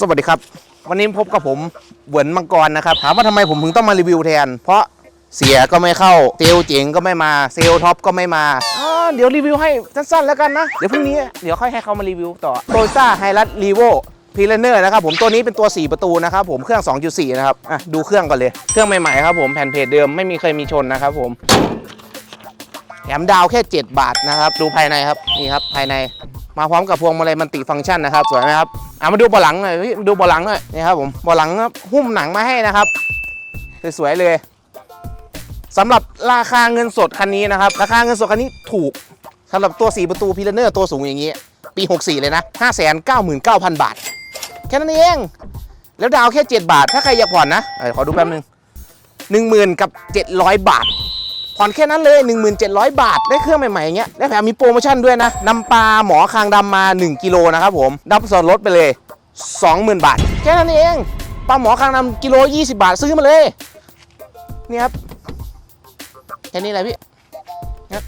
สวัสดีครับ วันนี้พบกับผมเหวนมังกรนะครับ ถามว่าทำไมผมถึงต้องมารีวิวแทน เพราะเสียก็ไม่เข้าเซลลเจ๋งก็ไม่มาเซลลท็อปก็ไม่มาอ๋อเดี๋ยวรีวิวให้สั้นๆแล้วกันนะ เดี๋ยวพรุ่งนี้เดี๋ยวค่อยให้เขามารีวิวต่อโตโยต้าไฮรัสรีโวพีเลเนอร์นะครับผมตัวนี้เป็นตัว 4 ประตูนะครับผมเครื่อง 2.4 นะครับอะดูเครื่องก่อนเลยเครื่องใหม่ๆครับผมแผ่นเพจเดิมไม่มีเคยมีชนนะครับผมแถมดาวแค่ 7 บาทนะครับ ดูภายในครับ นี่ครับ ภายในมาพร้อมกับพวงมาลัยมันติฟังก์ชันนะครับ สวยไหมครับ อะมาดูบาะหลังหน่อยพี่ดูบาะหลังหน่อยนี่ครับผมบาะหลังครับหุ้มหนังมาให้นะครับสวยๆเลยสำหรับราคาเงินสดคันนี้นะครับ ราคาเงินสดคันนี้ถูกสำหรับตัว 4 ประตูพิลเนอร์ตัวสูงอย่างนี้ ปี 64 เลยนะ 599,000 บาท แค่นั้นเอง แล้วดาวแค่ 7 บาท ถ้าใครอยากผ่อนนะอขอดูแป๊บนึง 10,000 กับ 700 บาท ผ่อนแค่นั้นเลย 1700 บาท ได้เครื่องใหม่ๆอย่างเงี้ยได้แถมมีโปรโมชั่นด้วยนะนำปลาหมอคางดำมา 1 กิโลนะครับผมดับส่วนลดไปเลย 20,000 บาท แค่นั้นเองปลาหมอคางดำกิโล 20 บาทซื้อมาเลยนี่ครับแค่นี้แหละพี่ครับ